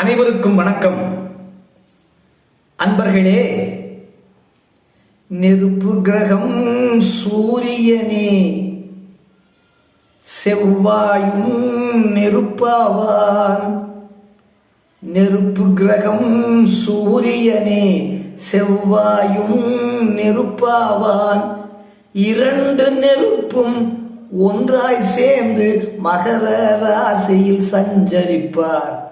அனைவருக்கும் வணக்கம். அன்பர்களே நெருப்பு கிரகம் சூரியனே செவ்வாயும் நெருப்பாவான். நெருப்பு கிரகம் சூரியனே செவ்வாயும் நெருப்பாவான். இரண்டு நெருப்பும் ஒன்றாய் சேர்ந்து மகர ராசியில் சஞ்சரிப்பார்.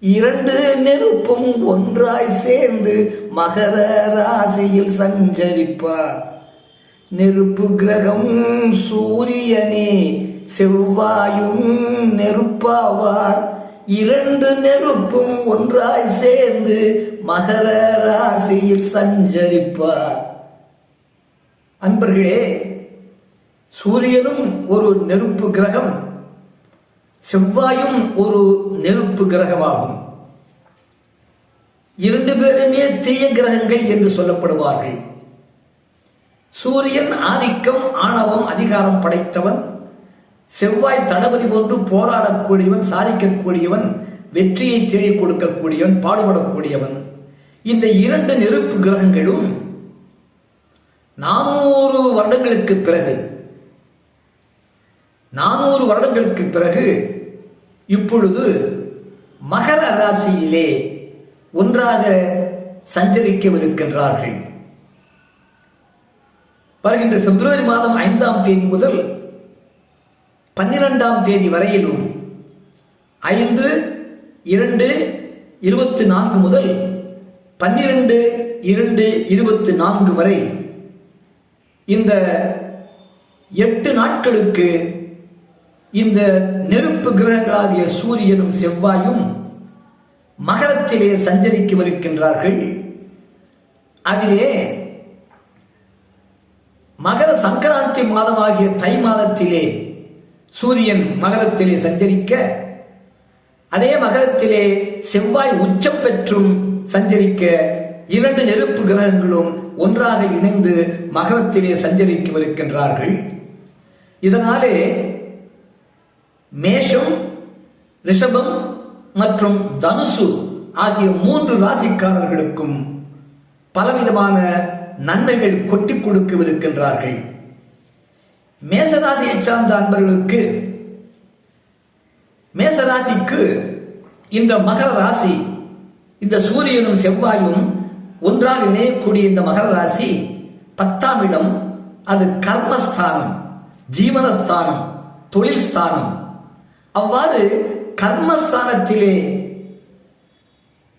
இரண்டு நெருப்பும் ஒன்றாய் சேர்ந்து மகர ராசியில் சஞ்சரிப்பார். நெருப்பு கிரகம் சூரியனே செவ்வாயும் நெருப்பாவார். இரண்டு நெருப்பும் ஒன்றாய் சேர்ந்து மகர ராசியில் சஞ்சரிப்பார். அன்பர்களே சூரியனும் ஒரு நெருப்பு கிரகம். செவ்வாயும் ஒரு நெருப்பு கிரகமாகும். இரண்டு பேருமே தீய கிரகங்கள் என்று சொல்லப்படுவார்கள். சூரியன் ஆதிக்கம் ஆணவம் அதிகாரம் படைத்தவன். செவ்வாய் தளபதி போன்று போராடக்கூடியவன் சாதிக்கக்கூடியவன் வெற்றியை தேடிக் கொடுக்கக்கூடியவன் பாடுபடக்கூடியவன். இந்த இரண்டு நெருப்பு கிரகங்களும் நானூறு வருடங்களுக்கு பிறகு நானூறு வருடங்களுக்கு பிறகு இப்பொழுது மகர ராசியிலே ஒன்றாக சஞ்சரிக்கவிருக்கின்றார்கள். வருகின்ற பிப்ரவரி மாதம் ஐந்தாம் தேதி முதல் பன்னிரெண்டாம் தேதி வரையிலும் ஐந்து இரண்டு இருபத்தி நான்கு முதல் பன்னிரண்டு இரண்டு இருபத்தி நான்கு வரை இந்த எட்டு நாட்களுக்கு இந்த நெருப்பு கிரகங்களாகிய சூரியனும் செவ்வாயும் மகரத்திலே சஞ்சரிக்கவிருக்கின்றார்கள். அதிலே மகர சங்கராந்தி மாதமாகிய தை மாதத்திலே சூரியன் மகரத்திலே சஞ்சரிக்க அதே மகரத்திலே செவ்வாய் உச்சம் பெற்றும் சஞ்சரிக்க இரண்டு நெருப்பு கிரகங்களும் ஒன்றாக இணைந்து மகரத்திலே சஞ்சரிக்கவிருக்கின்றார்கள். இதனாலே மேஷம் ரிஷபம் மற்றும் தனுசு ஆகிய மூன்று ராசிக்காரர்களுக்கும் பலவிதமான நன்மைகள் கொட்டி கொடுக்கவிருக்கின்றார்கள். மேசராசியை சார்ந்த அன்பர்களுக்கு மேசராசிக்கு இந்த மகர ராசி இந்த சூரியனும் செவ்வாயும் ஒன்றாக இணையக்கூடிய இந்த மகர ராசி பத்தாம் இடம். அது கர்மஸ்தானம் ஜீவனஸ்தானம் தொழில் ஸ்தானம் அவ்வாறு கர்மஸ்தானத்திலே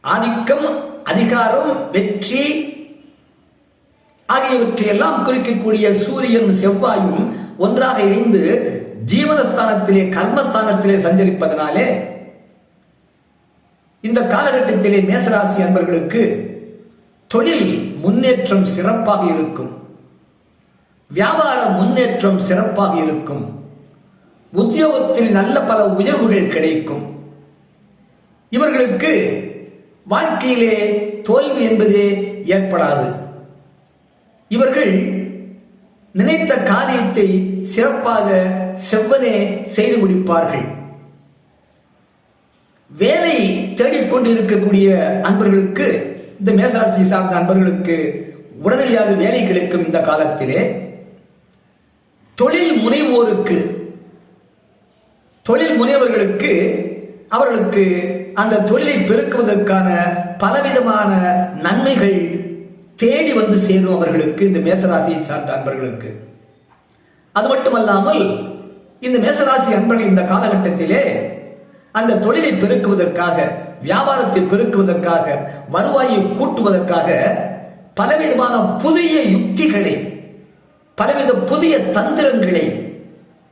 ஆதிக்கம் அதிகாரம் வெற்றி ஆகியவற்றையெல்லாம் குறிக்கக்கூடிய சூரியன் செவ்வாயும் ஒன்றாக இணைந்து ஜீவனஸ்தானத்திலே கர்மஸ்தானத்திலே சஞ்சரிப்பதனாலே இந்த காலகட்டத்திலே மேசராசி அன்பர்களுக்கு தொழில் முன்னேற்றம் சிறப்பாக இருக்கும். வியாபார முன்னேற்றம் சிறப்பாக இருக்கும். உத்தியோகத்தில் நல்ல பல உயர்வுகள் கிடைக்கும். இவர்களுக்கு வாழ்க்கையிலே தோல்வி என்பதே ஏற்படாது. இவர்கள் நினைத்த காரியத்தை சிறப்பாக செவ்வனே செய்து முடிப்பார்கள். வேலை தேடிக்கொண்டிருக்கக்கூடிய அன்பர்களுக்கு இந்த மேசராசி சார்ந்த அன்பர்களுக்கு உடனடியாக வேலை கிடைக்கும் இந்த காலத்திலே. தொழில் முனைவோருக்கு தொழில் முனைவர்களுக்கு அவர்களுக்கு அந்த தொழிலை பெருக்குவதற்கான பலவிதமான நன்மைகள் தேடி வந்து சேரும் அவர்களுக்கு இந்த மேசராசியை சார்ந்த அன்பர்களுக்கு. அது மட்டுமல்லாமல் இந்த மேசராசி அன்பர்கள் இந்த காலகட்டத்திலே அந்த தொழிலை பெருக்குவதற்காக வியாபாரத்தை பெருக்குவதற்காக வருவாயை கூட்டுவதற்காக பலவிதமான புதிய யுக்திகளை பலவித புதிய தந்திரங்களை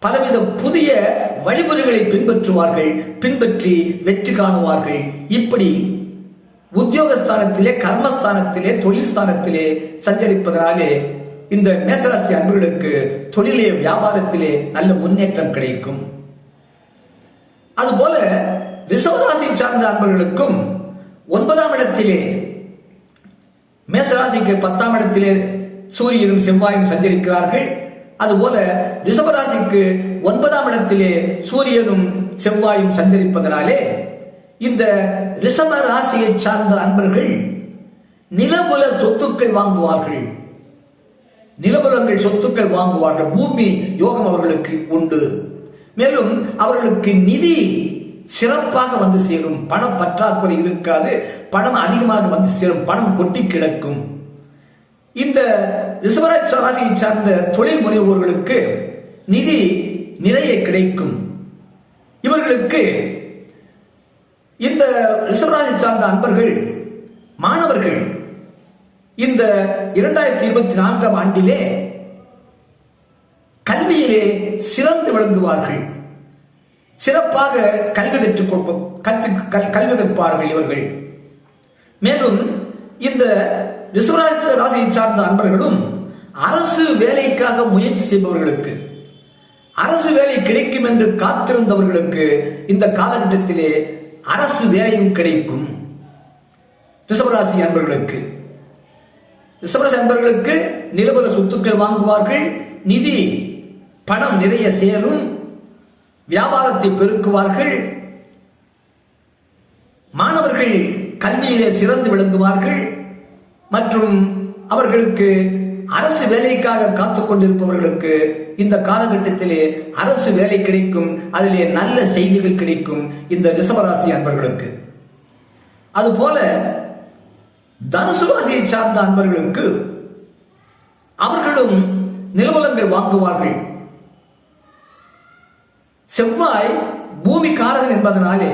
பலவித புதிய வழிமுறைகளை பின்பற்றுவார்கள் பின்பற்றி வெற்றி காணுவார்கள். இப்படி உத்தியோகஸ்தானத்திலே கர்மஸ்தானத்திலே தொழில் ஸ்தானத்திலே சஞ்சரிப்பதனாலே இந்த மேசராசி அன்புகளுக்கு தொழிலே வியாபாரத்திலே நல்ல முன்னேற்றம் கிடைக்கும். அதுபோல ரிசவராசி சார்ந்த அன்பர்களுக்கும் ஒன்பதாம் இடத்திலே மேசராசிக்கு பத்தாம் இடத்திலே சூரியனும் செவ்வாயும் சஞ்சரிக்கிறார்கள். அதுபோல ரிஷபராசிக்கு ஒன்பதாம் இடத்திலே சூரியனும் செவ்வாயும் சஞ்சரிப்பதனாலே இந்த ரிஷப ராசியை சார்ந்த அன்பர்கள் நிலபுல சொத்துக்கள் வாங்குவார்கள். நிலபுலங்கள் சொத்துக்கள் வாங்குவார்கள். பூமி யோகம் அவர்களுக்கு உண்டு. மேலும் அவர்களுக்கு நிதி சிறப்பாக வந்து சேரும். பணம் பற்றாக்குறை இருக்காது. பணம் அதிகமாக வந்து சேரும். பணம் கொட்டி கிடக்கும். இந்த ரிஷபராஜ் ராசியை சார்ந்த தொழில் முனைவோர்களுக்கு நிதி நிறைய கிடைக்கும். இவர்களுக்கு இந்த ரிசவராஜை சார்ந்த அன்பர்கள் மாணவர்கள் இந்த இரண்டாயிரத்தி இருபத்தி நான்காம் ஆண்டிலே கல்வியிலே சிறந்து விளங்குவார்கள். சிறப்பாக கல்வி கற்றுக் கொடுப்போம் கற்று கல்- கல்வி கற்பார்கள் இவர்கள். மேலும் இந்த ரிசுவராஜ ராசியை சார்ந்த அன்பர்களும் அரசு வேலைக்காக முயற்சி செய்பவர்களுக்கு அரசு வேலை கிடைக்கும் என்று காத்திருந்தவர்களுக்கு இந்த காலகட்டத்திலே அரசு வேலையும் கிடைக்கும். ரிஷபராசி அன்பர்களுக்கு ரிஷபராசி அன்பர்களுக்கு நிலவர சொத்துக்கள் வாங்குவார்கள் நிதி பணம் நிறைய சேரும் வியாபாரத்தை பெருக்குவார்கள் மாணவர்கள் கல்வியிலே சிறந்து விளங்குவார்கள் மற்றும் அவர்களுக்கு அரசு வேலைக்காக காத்துக் கொண்டிருப்பவர்களுக்கு இந்த காலகட்டத்திலே அரசு வேலை கிடைக்கும் அதிலே நல்ல செய்திகள் கிடைக்கும் இந்த ரிஷபராசி அன்பர்களுக்கு. அதுபோல தனுசு ராசியை சார்ந்த அன்பர்களுக்கு அவர்களும் நிலவலங்கள் வாங்குவார்கள். செவ்வாய் பூமி காரகன் என்பதனாலே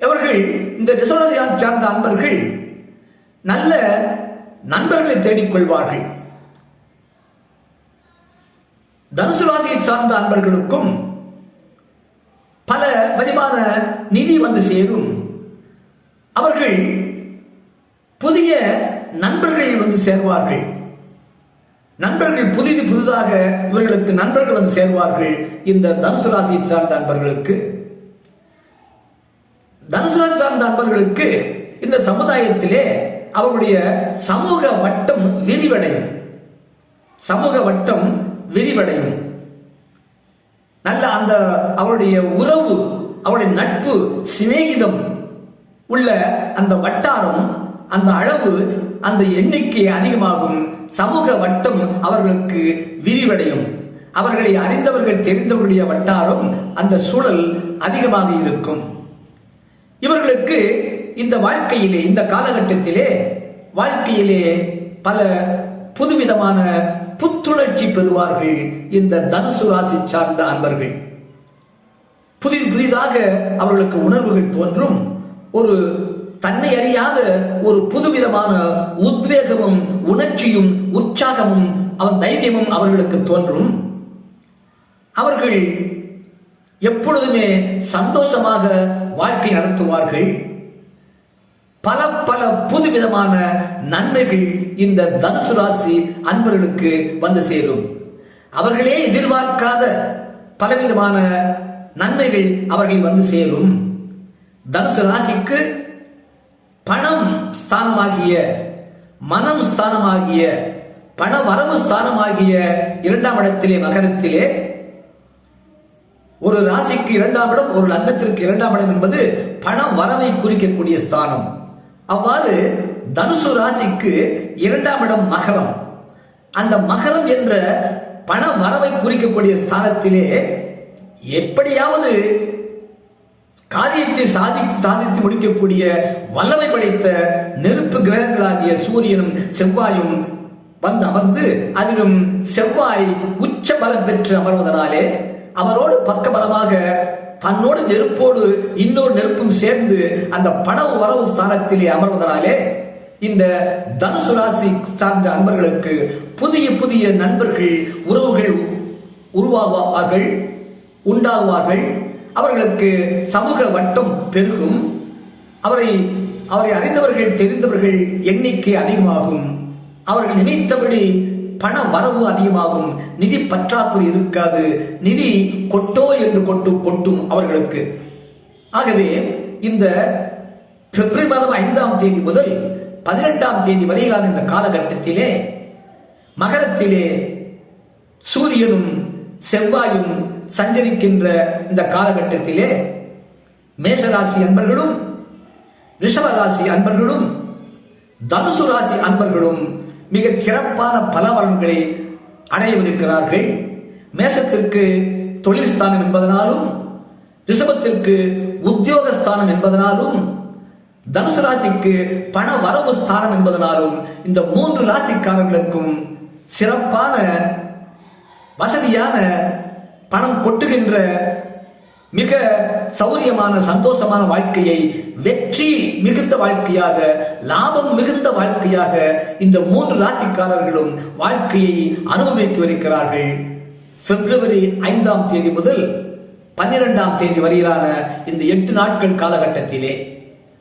அவர்கள் இந்த ரிசோர்ஸை சார்ந்த அன்பர்கள் நல்ல நண்பர்களை தேடிக்கொள்வார்கள். தனுசு ராசியை சார்ந்த அன்பர்களுக்கும் பல விதமான நிதி வந்து சேரும். அவர்கள் புதிய நண்பர்கள் வந்து சேர்வார்கள். நண்பர்கள் புதிது புதிதாக இவர்களுக்கு நண்பர்கள் வந்து சேர்வார்கள் இந்த தனுசு ராசியை சார்ந்த அன்பர்களுக்கு. தனுசு ராசி சார்ந்த அன்பர்களுக்கு இந்த சமுதாயத்திலே அவருடைய சமூக வட்டம் விரிவடையும். சமூக வட்டம் விரிவடையும். நல்ல அந்த அவருடைய உறவு அவருடைய நட்பு சிநேகிதம் உள்ள அந்த வட்டாரம் அந்த அளவு அந்த எண்ணிக்கை அதிகமாகும். சமூக வட்டம் அவர்களுக்கு விரிவடையும். அவர்களை அறிந்தவர்கள் தெரிந்தவர்களுடைய வட்டாரம் அந்த சூழல் அதிகமாக இருக்கும். இவர்களுக்கு இந்த வாழ்க்கையிலே இந்த காலகட்டத்திலே வாழ்க்கையிலே பல புதுவிதமான புத்துணர்ச்சி பெறுவார்கள் இந்த தனுசு ராசி சார்ந்த அன்பர்கள். புதிது புதிதாக அவர்களுக்கு உணர்வுகள் தோன்றும். ஒரு தன்னை அறியாத ஒரு புதுவிதமான உத்வேகமும் உணர்ச்சியும் உற்சாகமும் அவன் தைரியமும் அவர்களுக்கு தோன்றும். அவர்கள் எப்பொழுதுமே சந்தோஷமாக வாழ்க்கை நடத்துவார்கள். பல பல புதுவிதமான நன்மைகள் இந்த தனுசு ராசி அன்பர்களுக்கு வந்து சேரும். அவர்களே எதிர்பார்க்காத பலவிதமான நன்மைகள் அவர்கள் வந்து சேரும். தனுசு ராசிக்கு பணம் ஸ்தானமாகிய மனம் ஸ்தானமாகிய பண வரவு ஸ்தானமாகிய இரண்டாம் இடத்திலே மகரத்திலே ஒரு ராசிக்கு இரண்டாம் இடம் ஒரு லக்னத்திற்கு இரண்டாம் இடம் என்பது பண வரவை குறிக்கக்கூடிய ஸ்தானம். அவ்வாறு தனுசு ராசிக்கு இரண்டாம் இடம் மகரம். அந்த மகரம் என்ற பண வரவை குறிக்கக்கூடிய ஸ்தானத்திலே எப்படியாவது காரியத்தை சாதி சாதித்து முடிக்கக்கூடிய வல்லமை படைத்த நெருப்பு கிரகங்களாகிய சூரியனும் செவ்வாயும் வந்து அமர்ந்து அதிலும் செவ்வாய் உச்ச பலம் பெற்று அமர்வதனாலே அவரோடு பக்கபலமாக தன்னோடு நெருப்போடு இன்னொரு நெருப்பும் சேர்ந்து அந்த படவு வரவு ஸ்தானத்திலே அமர்வதனாலே இந்த தனுசு ராசி சார்ந்த அன்பர்களுக்கு புதிய புதிய நண்பர்கள் உறவுகள் உருவாகுவார்கள் உண்டாகுவார்கள் அவர்களுக்கு சமூக வட்டம் பெருகும். அவரை அவரை அறிந்தவர்கள் தெரிந்தவர்கள் எண்ணிக்கை அதிகமாகும். அவர்கள் நினைத்தபடி பண வரவு அதிகமாகும். நிதி பற்றாக்குறை இருக்காது. நிதி கொட்டோ என்று கொட்டு கொட்டும் அவர்களுக்கு. ஆகவே இந்த பிப்ரவரி மாதம் ஐந்தாம் தேதி முதல் பதினெட்டாம் தேதி வரையிலான இந்த காலகட்டத்திலே மகரத்திலே சூரியனும் செவ்வாயும் சஞ்சரிக்கின்ற இந்த காலகட்டத்திலே மேஷராசி அன்பர்களும் ரிஷபராசி அன்பர்களும் தனுசு ராசி அன்பர்களும் மிகச் சிறப்பான பல பலன்களை அடையவிருக்கிறார்கள். மேசத்திற்கு தொழில் ஸ்தானம் என்பதனாலும் ரிஷபத்திற்கு உத்தியோகஸ்தானம் என்பதனாலும் தனுசு ராசிக்கு பண வரவு ஸ்தானம் என்பதனாலும் இந்த மூன்று ராசிக்காரர்களுக்கும் சிறப்பான வசதியான பணம் கொட்டுகின்ற மிக சௌரியமான சந்தோஷமான வாழ்க்கையை வெற்றி மிகுந்த வாழ்க்கையாக லாபம் மிகுந்த வாழ்க்கையாக இந்த மூன்று ராசிக்காரர்களும் வாழ்க்கையை அனுபவிக்கவிருக்கிறார்கள் பிப்ரவரி ஐந்தாம் தேதி முதல் பன்னிரெண்டாம் தேதி வரையிலான இந்த எட்டு நாட்கள் காலகட்டத்திலே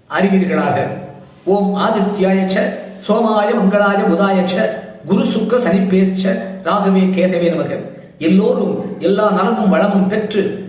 அறிவீர்களாக. ஓம் ஆதித்யாயச்ச சோமாய மங்களாய புதாயச்ச குரு சுக்க சனிப்பேச்ச ராகவே கேதவே நமக. எல்லோரும் எல்லா நலமும் வளமும் பெற்று